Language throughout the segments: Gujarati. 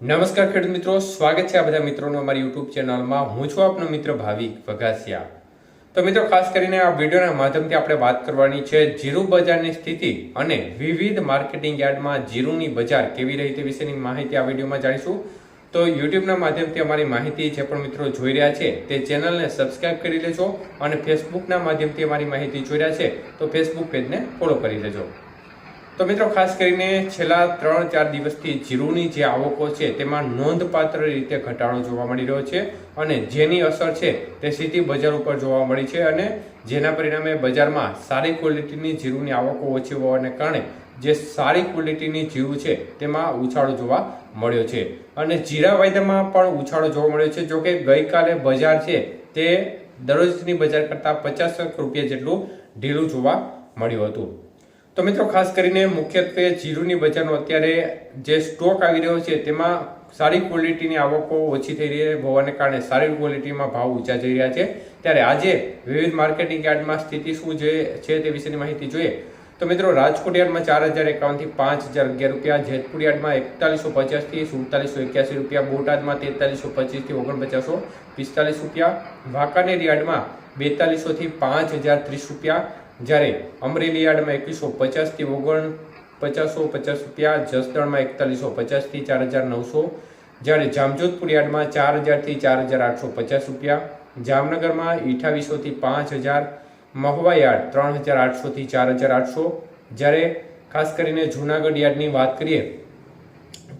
નમસ્કાર ખેડૂત મિત્રો, સ્વાગત છે આ બધા મિત્રોનું અમારી યુટ્યુબ ચેનલમાં. હું છું આપનો મિત્ર ભાવિક વઘાસિયા. તો મિત્રો, ખાસ કરીને આ વિડીયોના માધ્યમથી આપણે વાત કરવાની છે જીરું બજારની સ્થિતિ અને વિવિધ માર્કેટિંગ યાર્ડમાં જીરુંની બજાર કેવી રહી તે વિશેની માહિતી આ વિડીયોમાં જાણીશું. તો યુટ્યુબના માધ્યમથી અમારી માહિતી જે પણ મિત્રો જોઈ રહ્યા છે તે ચેનલને સબસ્ક્રાઇબ કરી લેજો અને ફેસબુકના માધ્યમથી અમારી માહિતી જોઈ રહ્યા છે તો ફેસબુક પેજને ફોલો કરી લેજો. તો મિત્રો, ખાસ કરીને છેલ્લા ત્રણ ચાર દિવસથી જીરુની જે આવકો છે, તેમાં નોંધપાત્ર રીતે ઘટાડો જોવા મળી રહ્યો છે અને જેની અસર છે, તે સીધી બજાર ઉપર જોવા મળી છે અને જેના પરિણામે બજારમાં સારી ક્વોલિટીની જીરુની આવકો ઓછી હોવાને કારણે જે સારી ક્વોલિટીની જીરું છે, તેમાં ઉછાળો જોવા મળ્યો છે. અને જીરા વાયદામાં પણ ઉછાળો જોવા મળ્યો છે, જોકે ગઈકાલે બજાર છે, તે દરરોજની બજાર કરતાં પચાસ રૂપિયા જેટલું ઢીલું જોવા મળ્યું હતું. તો મિત્રો, ખાસ કરીને મુખ્યત્વે જીરુની બજારનો અત્યારે જે સ્ટોક આવી રહ્યો છે, તેમાં સારી ક્વોલિટીની આવકો ઓછી થઈ રહી હોવાને કારણે સારી ક્વોલિટીમાં ભાવ ઊંચા જઈ રહ્યા છે. ત્યારે આજે વિવિધ માર્કેટિંગ યાર્ડમાં સ્થિતિ શું જે છે તે વિશેની માહિતી જોઈએ. તો મિત્રો, રાજકોટ યાર્ડમાં ચાર હજાર એકાવનથી પાંચ હજાર અગિયાર રૂપિયા, જેતપુર યાર્ડમાં એકતાલીસો પચાસથી સુડતાલીસો એક્યાસી રૂપિયા, બોટાદમાં તેતાલીસો પચીસથી ઓગણપચાસો પિસ્તાલીસ રૂપિયા, વાંકાનેર યાર્ડમાં બેતાલીસોથી પાંચ હજાર ત્રીસ રૂપિયા જ્યારે અમરેલી યાર્ડમાં એકવીસો પચાસથી ઓગણ પચાસો, પચાસ રૂપિયા, જસદણમાં એકતાલીસો પચાસથી ચાર હજાર નવસો. જ્યારે જામજોધપુર યાર્ડમાં ચાર હજારથી ચાર હજાર આઠસો પચાસ રૂપિયા. જામનગરમાં અઠાવીસોથી પાંચ હજાર. મહુવા યાર્ડ ત્રણ હજાર આઠસોથી ચાર હજાર આઠસો. જ્યારે ખાસ કરીને જૂનાગઢ યાર્ડની વાત કરીએ,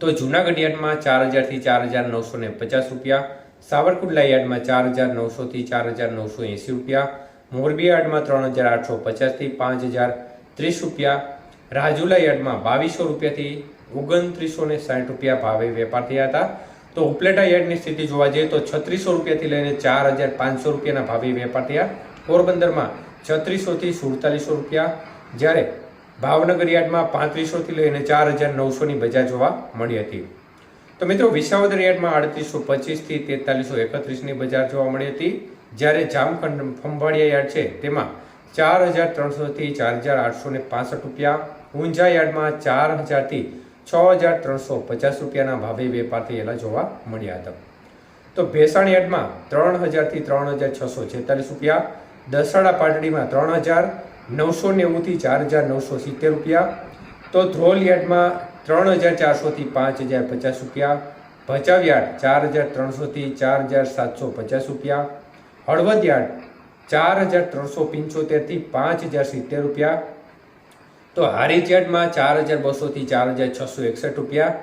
તો જૂનાગઢ યાર્ડમાં ચાર હજારથી ચાર હજાર નવસો પચાસ રૂપિયા. સાવરકુંડલા યાર્ડમાં ચાર હજાર નવસોથી ચાર હજાર નવસો એંસી રૂપિયા. મોરબી યાર્ડમાં ત્રણ હજાર આઠસો પચાસથી પાંચ હજાર ત્રીસ રૂપિયા, રાજુલા યાર્ડમાં બાવીસો રૂપિયાથી ઓગણત્રીસો ને સાઠ રૂપિયા ભાવે વેપાર થયા હતા. તો ઉપલેટા યાર્ડની સ્થિતિ જોવા જઈએ તો છત્રીસો રૂપિયાથી લઈને ચાર હજાર પાંચસો રૂપિયાના ભાવે વેપાર થયા. પોરબંદરમાં છત્રીસોથી સુડતાલીસો રૂપિયા, જ્યારે ભાવનગર યાર્ડમાં પાંત્રીસોથી લઈને ચાર હજાર નવસોની બજાર જોવા મળી હતી. તો મિત્રો વિસાવદર યાર્ડમાં આડત્રીસો પચીસથી તેતાલીસો એકત્રીસની બજાર જોવા મળી હતી. જ્યારે જામખંડ ફંભાળિયા યાર્ડ છે, તેમાં ચાર હજાર ત્રણસોથી ચાર હજાર આઠસો ને પાસઠ રૂપિયા, ઊંઝા યાર્ડમાં ચાર હજારથી છ હજાર ત્રણસો પચાસ રૂપિયાના ભાવે વેપાર થયેલા જોવા મળ્યા હતા. તો ભેસાણ યાર્ડમાં ત્રણ હજારથી ત્રણ હજાર છસો છેતાલીસ રૂપિયા દસાડા પાટડીમાં ત્રણ હજાર નવસો નેવુંથી ચાર હજાર નવસો સિત્તેર રૂપિયા, તો ધ્રોલ યાર્ડમાં ત્રણ હજાર ચારસોથી પાંચ હજાર પચાસ રૂપિયા ભચાવ યાર્ડ ચાર હજાર ત્રણસોથી ચાર હજાર સાતસો પચાસ રૂપિયા હળવદ યાર્ડ ચાર હજાર ત્રણસો પંચોતેરથી પાંચ હજાર સિત્તેર રૂપિયા. તો હારીજયાર્ડમાં ચાર હજાર બસોથી ચાર હજાર છસો એકસઠ રૂપિયા.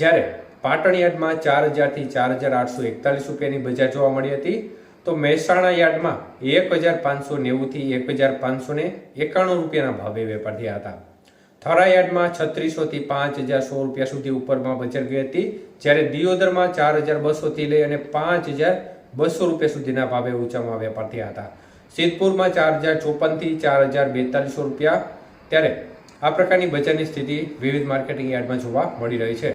જ્યારે પાટણ યાર્ડમાં ચાર હજારથી ચાર હજાર આઠસો એકતાલીસ રૂપિયાની બજાર જોવા મળી હતી. તો મહેસાણા યાર્ડમાં એક હજાર પાંચસો નેવુંથી એક હજાર પાંચસો ને એકાણું રૂપિયાના ભાવે વેપાર થયા હતા. થરા યાર્ડમાં છત્રીસોથી પાંચ હજાર સો રૂપિયા સુધી ઉપરમાં બજાર ગઈ હતી. જ્યારે દિયોદરમાં ચાર હજાર બસોથી લઈ અને પાંચ હજાર બસો રૂપિયા સુધીના ભાવે ઊંચામાં વેપાર થયા હતા. સિદ્ધપુરમાં ચાર હજાર ચોપનથી ચાર હજાર બેતાલીસો રૂપિયા. ત્યારે આ પ્રકારની બજારની સ્થિતિ વિવિધ માર્કેટિંગ યાર્ડમાં જોવા મળી રહી છે.